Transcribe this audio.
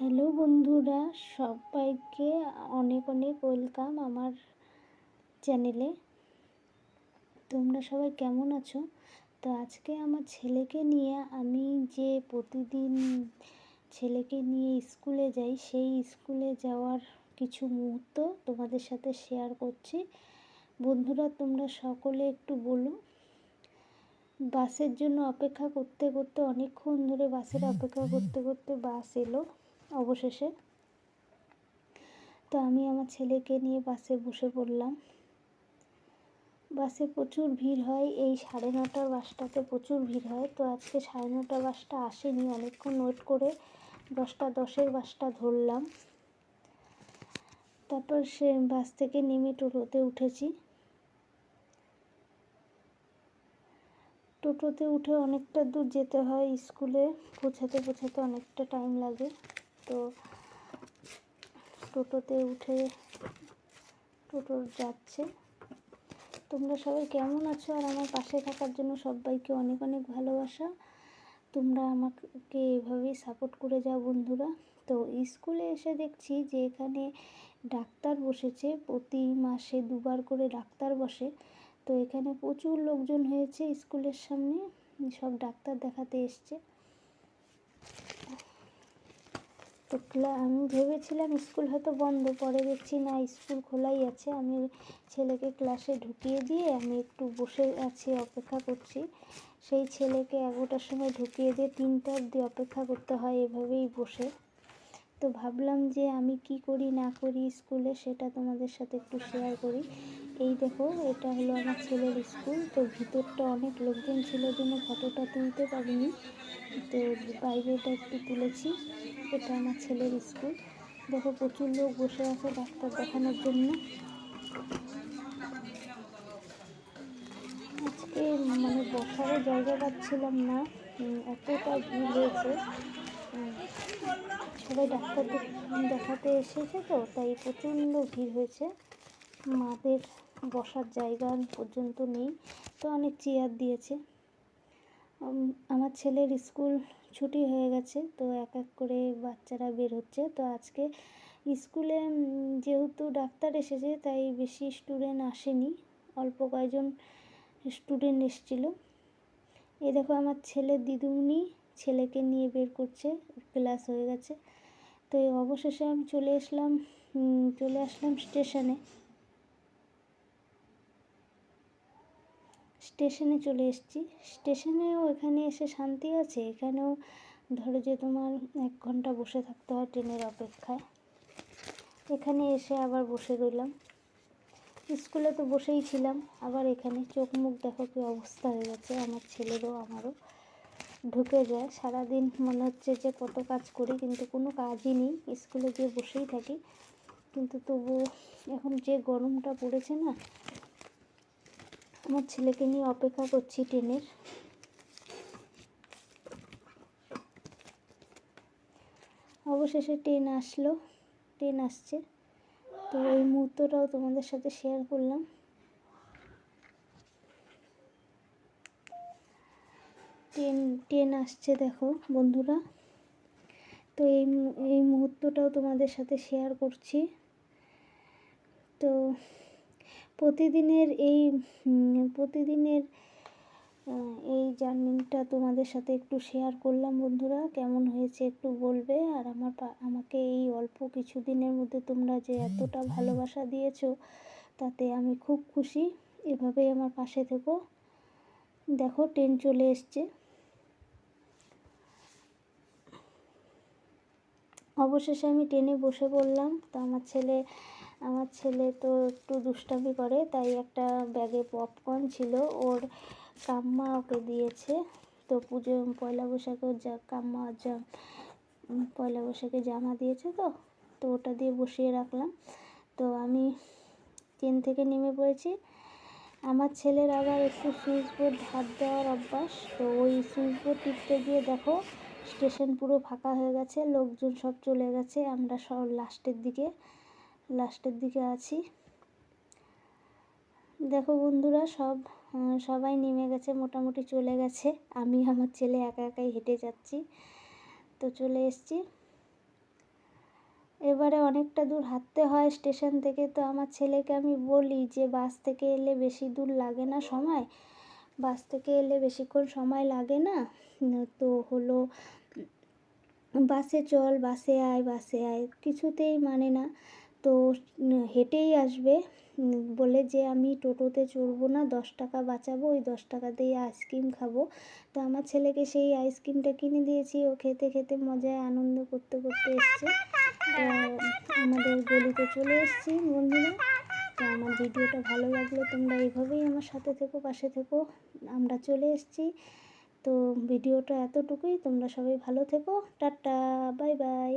Hello বন্ধুরা, সবাইকে অনেক অনেক ওয়েলকাম আমার চ্যানেলে তোমরা সবাই কেমন আছো? তো আজকে আমার ছেলেকে নিয়ে আমি যে প্রতিদিন ছেলেকে নিয়ে স্কুলে যাই, সেই স্কুলে যাওয়ার কিছু মুহূর্ত তোমাদের সাথে শেয়ার করছি। বন্ধুরা, তোমরা সকলে একটু বলো। বাসের জন্য অপেক্ষা করতে করতে, অনেকক্ষণ ধরে বাসের অপেক্ষা করতে করতে বাস এলো। অবশেষে। তো আমি আমার ছেলেকে নিয়ে বাসে বসে পড়লাম। বাসে প্রচুর ভিড় হয়, এই সাড়ে নটার বাসটাতে প্রচুর ভিড় হয়। তো আজকে সাড়ে নটার বাসটা আসেনি, অনেকক্ষণ ওয়েট করে দশটা দশের বাসটা ধরলাম। তারপর সে বাস থেকে নেমে টোটোতে উঠেছি। টোটোতে উঠে অনেকটা দূর যেতে হয়, স্কুলে পৌঁছাতে পৌঁছাতে অনেকটা টাইম লাগে। তো টোটোতে উঠে টোটো যাচ্ছে। তোমরা সবাই কেমন আছো? আর আমার পাশে থাকার জন্য সবাইকে অনেক অনেক ভালোবাসা। তোমরা আমাকে এভাবেই সাপোর্ট করে যাও বন্ধুরা। তো স্কুলে এসে দেখছি যে এখানে ডাক্তার বসেছে। প্রতি মাসে দুবার করে ডাক্তার বসে। তো এখানে প্রচুর লোকজন হয়েছে স্কুলের সামনে। সব ডাক্তার দেখাতে এসছে। তো আমি ভেবেছিলাম স্কুল হয়তো বন্ধ, পরে দেখছি না, স্কুল খোলাই আছে। আমি ছেলেকে ক্লাসে ঢুকিয়ে দিয়ে আমি একটু বসে আছি, অপেক্ষা করছি। সেই ছেলেকে এগারোটার সময় ঢুকিয়ে দিয়ে তিনটা অবধি অপেক্ষা করতে হয় এভাবেই বসে। তো ভাবলাম যে আমি কি করি, না করি স্কুলে, সেটা তোমাদের সাথে একটু শেয়ার করি। এই দেখো, এটা হলো আমার ছেলের স্কুল। তো ভিতরটা অনেক লোকজন ছিল জন্য ফটোটা তুলতে পারিনি। তো বাইরেটা একটু তুলেছি। এটা আমার ছেলের স্কুল। দেখো, প্রচুর লোক বসে আছে ডাক্তার দেখানোর জন্য। আজকে মানে বসারও জায়গা পাচ্ছিলাম না। এতটা ভিড় হয়েছে। সবাই ডাক্তার দেখাতে এসেছে তো, তাই প্রচণ্ড ভিড় হয়েছে। মাদের বসার জায়গা পর্যন্ত নেই। তো অনেক চেয়ার দিয়েছে। আমার ছেলের স্কুল ছুটি হয়ে গেছে, তো এক এক করে বাচ্চারা বের হচ্ছে। তো আজকে স্কুলে যেহেতু ডাক্তার এসেছে, তাই বেশি স্টুডেন্ট আসেনি। অল্প কয়েকজন স্টুডেন্ট এসেছিল। এ দেখো আমার ছেলের দিদিমণি ছেলেকে নিয়ে বের করছে ক্লাস হয়ে গেছে। তো অবশেষে আমি চলে আসলাম চলে আসলাম স্টেশনে স্টেশনে চলে এসেছি। স্টেশনেও এখানে এসে শান্তি আছে। এখানেও ধরো যে তোমার এক ঘণ্টা বসে থাকতে হয় ট্রেনের অপেক্ষায়। এখানে এসে আবার বসে রইলাম। স্কুলে তো বসেই ছিলাম, আবার এখানে চোখ মুখ দেখো কি অবস্থা হয়ে গেছে। আমার ছেলেরও, আমারও ঢুকে যায়। সারাদিন মনে হচ্ছে যে কত কাজ করি, কিন্তু কোনো কাজই নেই। স্কুলে গিয়ে বসেই থাকি। কিন্তু তবু এখন যে গরমটা পড়েছে না আমার ছেলেকে নিয়ে অপেক্ষা করছি ট্রেনের। অবশেষে ট্রেন আসলো, ট্রেন আসছে। তো এই মুহূর্তটাও তোমাদের সাথে শেয়ার করলাম। ট্রেন ট্রেন আসছে দেখো বন্ধুরা। তো এই এই মুহূর্তটাও তোমাদের সাথে শেয়ার করছি। তো প্রতিদিনের এই প্রতিদিনের এই জার্নিটা তোমাদের সাথে একটু শেয়ার করলাম বন্ধুরা। কেমন হয়েছে একটু বলবে? আর আমার আমাকে এই অল্প কিছু দিনের মধ্যে তোমরা যে এতটা ভালোবাসা দিয়েছ, তাতে আমি খুব খুশি। এভাবেই আমার পাশে থেকো। দেখো ট্রেন চলে এসছে। অবশেষে আমি ট্রেনে বসে পড়লাম। তো আমার ছেলে আমার ছেলে তো একটু দুষ্টামি করে, তাই একটা ব্যাগে পপকর্ন ছিল, ওর কাম্মা ওকে দিয়েছে। তো পুজো, পয়লা বৈশাখে ওর যা কাম্মা যা পয়লা বৈশাখে জামা দিয়েছে তো তো ওটা দিয়ে বসিয়ে রাখলাম। তো আমি ট্রেন থেকে নেমে পড়েছি। আমার ছেলের আবার একটু সুইচ বোর্ড হাত দেওয়ার অভ্যাস, তো ওই সুইচ বোর্ড টিপতে গিয়ে দেখো স্টেশন পুরো ফাঁকা হয়ে গেছে, লোকজন সব চলে গেছে, আমরা সব লাস্টের দিকে লাস্টের দিকে আছি। দেখো বন্ধুরা, সব সবাই নেমে গেছে, মোটামুটি চলে গেছে। আমি আমার ছেলে একা একাই হেঁটে যাচ্ছি, তো চলে এসছি। এবারে অনেকটা দূর হাঁটতে হয় স্টেশন থেকে, তো আমার ছেলেকে আমি বলি যে, বাস থেকে এলে বেশি দূর লাগে না সময়? বাস থেকে এলে বেশিক্ষণ সময় লাগে না? তো হলো, বাসে চল, বাসে আয় বাসে আয়, কিছুতেই মানে না। তো হেঁটেই আসবে। বলে যে আমি টোটোতে চড়বো না, দশ টাকা বাঁচাবো, ওই দশ টাকাতেই আইসক্রিম খাব। তো আমার ছেলেকে সেই আইসক্রিমটা কিনে দিয়েছি, ও খেতে খেতে মজায় আনন্দ করতে করতে এসছে। আমাদের গলিতে চলে এসেছি বন্ধুরা। তো আমার ভিডিওটা ভালো লাগলে তোমরা এইভাবেই আমার সাথে থেকো, পাশে থেকো। আমরা চলে এসেছি। তো ভিডিওটা এতটুকুই, তোমরা সবাই ভালো থেকো। Tata, bye bye.